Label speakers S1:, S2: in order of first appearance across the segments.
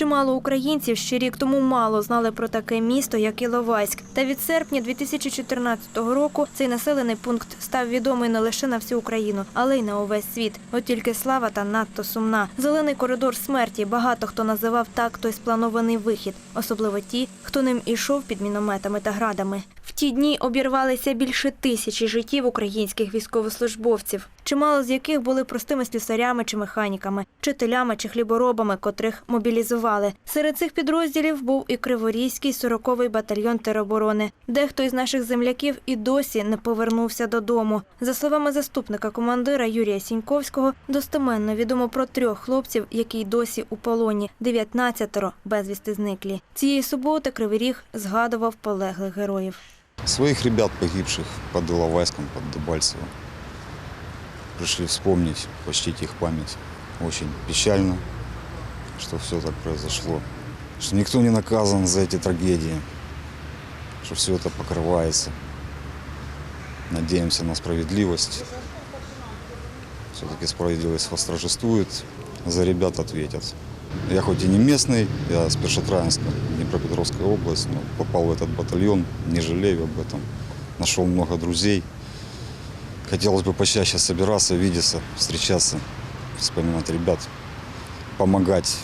S1: Чимало українців ще рік тому мало знали про таке місто, як Іловайськ. Та від серпня 2014 року цей населений пункт став відомий не лише на всю Україну, але й на увесь світ. От тільки слава та надто сумна. Зелений коридор смерті. Багато хто називав так той спланований вихід, особливо ті, хто ним ішов під мінометами та градами. В ті дні обірвалися більше тисячі життів українських військовослужбовців, чимало з яких були простими слюсарями чи механіками, вчителями чи хліборобами, котрих мобілізували. Серед цих підрозділів був і Криворізький 40-й батальйон тероборони. Дехто із наших земляків і досі не повернувся додому. За словами заступника командира Юрія Сіньковського, достеменно відомо про трьох хлопців, які й досі у полоні, 19-ро безвісти зниклі. Цієї суботи Кривий Ріг згадував полеглих героїв.
S2: Своих ребят, погибших под Иловайском, под Дебальцево. Пришли вспомнить, почтить их память. Очень печально, что все так произошло. Что никто не наказан за эти трагедии. Что все это покрывается. Надеемся на справедливость. Все-таки справедливость восторжествует. За ребят ответят. Я хоть и не местный, я с Першотраинска, Днепропетровская область, но попал в этот батальон, не жалею об этом. Нашел много друзей. Хотелось бы почаще собираться, видеться, встречаться, вспоминать ребят, помогать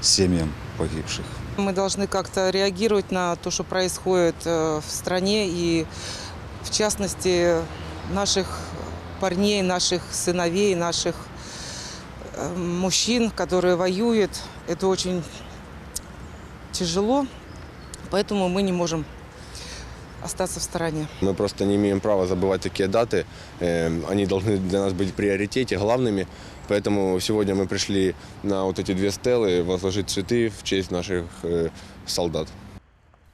S2: семьям погибших.
S3: Мы должны как-то реагировать на то, что происходит э, в стране и, в частности, наших парней, наших сыновей, наших э, мужчин, которые воюют. Это очень тяжело, поэтому мы не можем остаться в стороне.
S4: Мы просто не имеем права забывать такие даты. Э, Они должны для нас быть в приоритете, главными. Поэтому сегодня мы пришли на вот эти две стелы возложить цветы в честь наших э, солдат.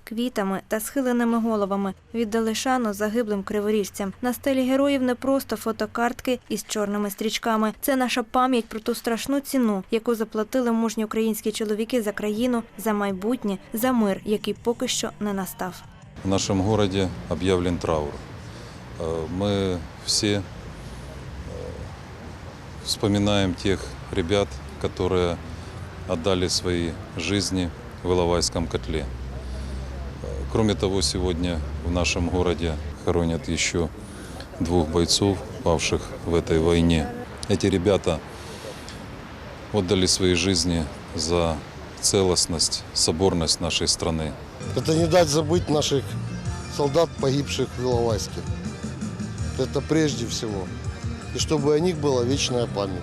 S1: Квітами та схиленими головами віддали шану загиблим криворіжцям. На стелі героїв не просто фотокартки із чорними стрічками. Це наша пам'ять про ту страшну ціну, яку заплатили мужні українські чоловіки за країну, за майбутнє, за мир, який поки що не настав.
S5: В нашем городе объявлен траур. Э, Мы все э, вспоминаем тех ребят, которые отдали свои жизни в Иловайском котле. Э, Кроме того, сегодня в нашем городе хоронят еще двух бойцов, павших в этой войне. Эти ребята отдали свои жизни за целостность, соборность нашей страны.
S6: Это не дать забыть наших солдат, погибших в Иловайске. Это прежде всего. И чтобы о них была вечная память.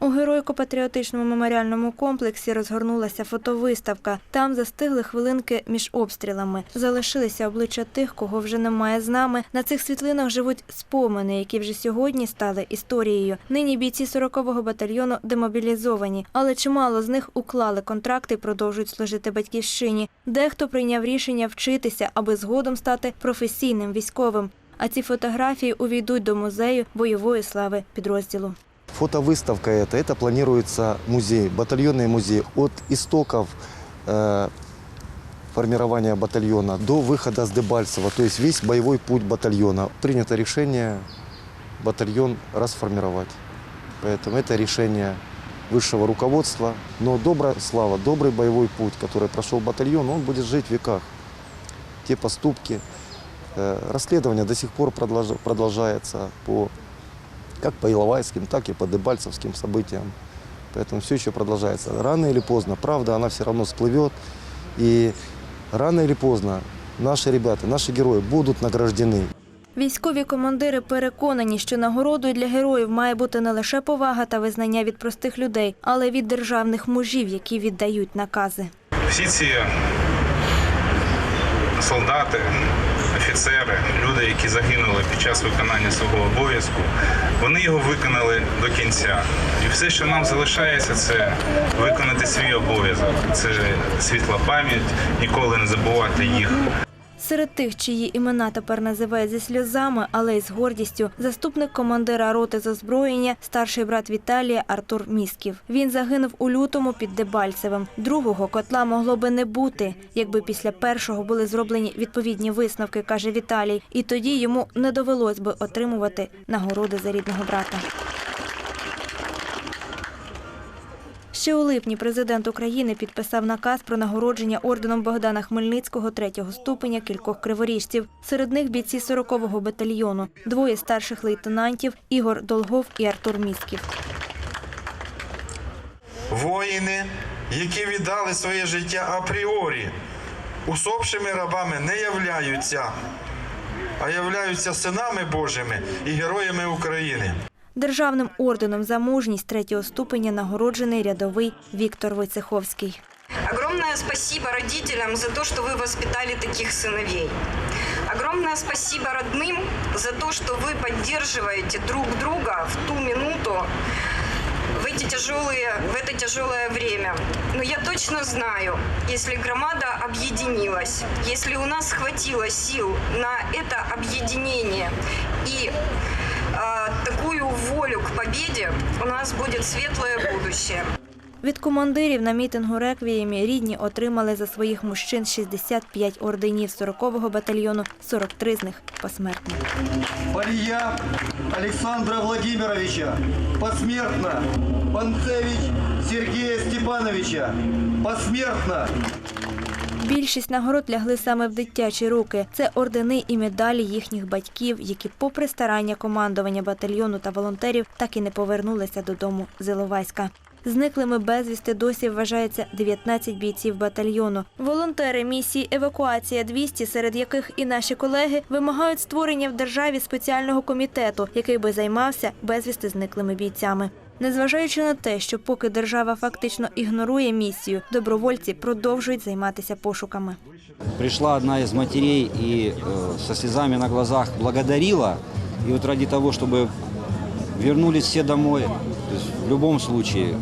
S1: У героїко-патріотичному меморіальному комплексі розгорнулася фотовиставка. Там застигли хвилинки між обстрілами. Залишилися обличчя тих, кого вже немає з нами. На цих світлинах живуть спомини, які вже сьогодні стали історією. Нині бійці 40-го батальйону демобілізовані, але чимало з них уклали контракти і продовжують служити батьківщині. Дехто прийняв рішення вчитися, аби згодом стати професійним військовим. А ці фотографії увійдуть до музею бойової слави підрозділу.
S7: Фотовыставка это, это планируется музей, батальонный музей. От истоков э, формирования батальона до выхода с Дебальцева, то есть весь боевой путь батальона. Принято решение батальон расформировать. Поэтому это решение высшего руководства. Но добрая слава, добрый боевой путь, который прошел батальон, он будет жить в веках. Те поступки, э, расследование до сих пор продолж- продолжается по как по Иловайским, так и по Дебальцевским событиям. Поэтому все еще продолжается. Рано или поздно, правда, она все равно всплывет. И рано или поздно наши ребята, наши герои будут награждены.
S1: Військові командири переконані, що нагородою для героїв має бути не лише повага та визнання від простих людей, але й від державних мужів, які віддають накази.
S8: Всі ці солдати, офіцери, люди, які загинули під час виконання свого обов'язку, вони його виконали до кінця. І все, що нам залишається, це виконати свій обов'язок. Це світла пам'ять, ніколи не забувати їх.
S1: Серед тих, чиї імена тепер називають зі сльозами, але й з гордістю, заступник командира роти з озброєння, старший брат Віталія Артур Місків. Він загинув у лютому під Дебальцевим. Другого котла могло би не бути, якби після першого були зроблені відповідні висновки, каже Віталій. І тоді йому не довелось би отримувати нагороди за рідного брата. Ще у липні президент України підписав наказ про нагородження орденом Богдана Хмельницького третього ступеня кількох криворіжців. Серед них бійці 40-го батальйону, двоє старших лейтенантів Ігор Долгов і Артур Місків.
S9: Воїни, які віддали своє життя апріорі, усопшими рабами не являються, а являються синами Божими і героями України.
S1: Державним орденом за мужність третього ступеня нагороджений рядовий Віктор Войцеховський.
S10: Огромное спасибо родителям за то, что вы воспитали таких сыновей. Огромное спасибо родным за то, что вы поддерживаете друг друга в ту минуту, в, эти тяжелые, в это тяжелое время. Но я точно знаю, если громада объединилась, если у нас хватило сил на это объединение и такую волю к победе, у нас будет светлое будущее.
S1: Від командирів на мітингу реквіємі рідні отримали за своїх мужчин 65 орденів 40-го батальйону, 43 з них посмертно.
S11: Полия Александра Владимировича. Посмертно. Панцевич Сергея Степановича. Посмертно.
S1: Більшість нагород лягли саме в дитячі руки. Це ордени і медалі їхніх батьків, які, попри старання командування батальйону та волонтерів, так і не повернулися додому з Іловайська. Зниклими безвісти досі вважається 19 бійців батальйону. Волонтери місії Евакуація 200, серед яких і наші колеги, вимагають створення в державі спеціального комітету, який би займався безвісти зниклими бійцями. Незважаючи на те, що поки держава фактично ігнорує місію, добровольці продовжують займатися пошуками.
S12: Пришла одна из матерей и э, со слезами на глазах благодарила. И вот ради того, чтобы вернулись все домой, то есть в любом случае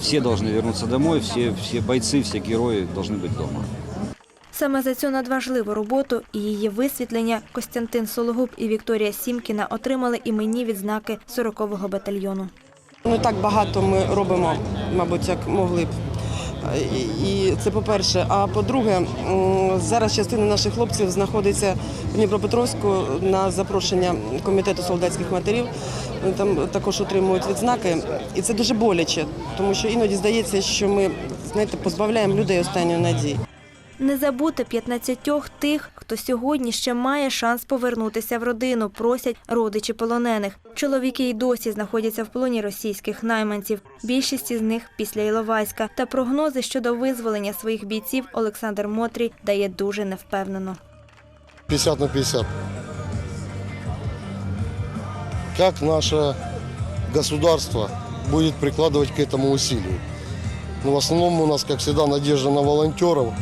S12: все должны вернуться домой, все, все бойцы, все герои должны быть дома.
S1: Саме за цю надважливу роботу і її висвітлення Костянтин Сологуб і Вікторія Сімкіна отримали іменні відзнаки 40-го батальйону.
S3: Не так багато ми робимо, мабуть, як могли б. І- це по-перше. А по-друге, зараз частина наших хлопців знаходиться в Дніпропетровську на запрошення комітету солдатських матерів. Там також отримують відзнаки. І це дуже боляче, тому що іноді здається, що ми знаєте, позбавляємо людей останньої надії.
S1: Не забути 15 тих, хто сьогодні ще має шанс повернутися в родину, просять родичі полонених. Чоловіки й досі знаходяться в полоні російських найманців. Більшість із них після Іловайська. Та прогнози щодо визволення своїх бійців Олександр Мотрій дає дуже невпевнено.
S6: 50 на 50. Как наше государство будет прикладывать к этому усилию? Ну, в основном у нас, как всегда, надежда на волонтеров,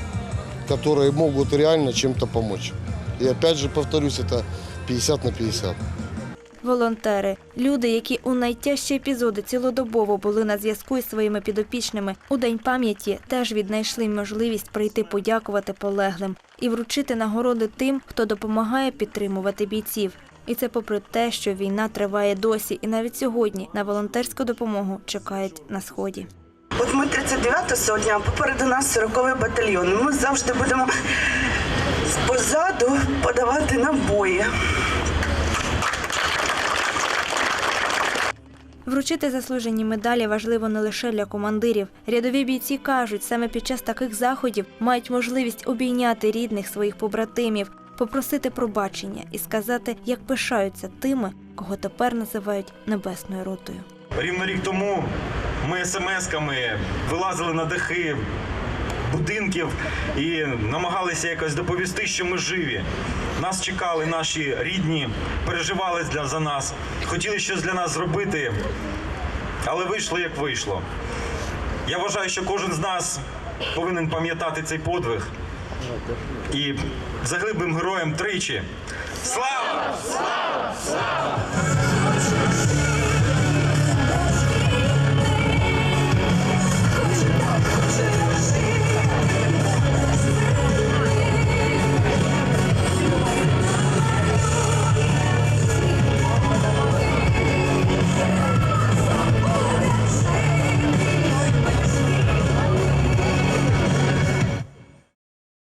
S6: которые могут реально чем-то помочь. И опять же, повторюсь, это 50 на 50.
S1: Волонтери люди, які у найтяжчі епізоди цілодобово були на зв'язку із своїми підопічними, у день пам'яті теж віднайшли можливість прийти подякувати полеглим і вручити нагороди тим, хто допомагає підтримувати бійців. І це попри те, що війна триває досі, і навіть сьогодні на волонтерську допомогу чекають на сході.
S10: От ми 39-та сотня, а попереду нас 40-й батальйон. Ми завжди будемо позаду подавати набої.
S1: Вручити заслужені медалі важливо не лише для командирів. Рядові бійці кажуть, саме під час таких заходів мають можливість обійняти рідних своїх побратимів, попросити пробачення і сказати, як пишаються тими, кого тепер називають небесною ротою.
S9: Рівно рік тому ми смс-ками вилазили на дахи будинків і намагалися якось доповісти, що ми живі. Нас чекали наші рідні, переживали для за нас, хотіли щось для нас зробити, але вийшло як вийшло. Я вважаю, що кожен з нас повинен пам'ятати цей подвиг і заглиблим героям тричі. Слава! Слава!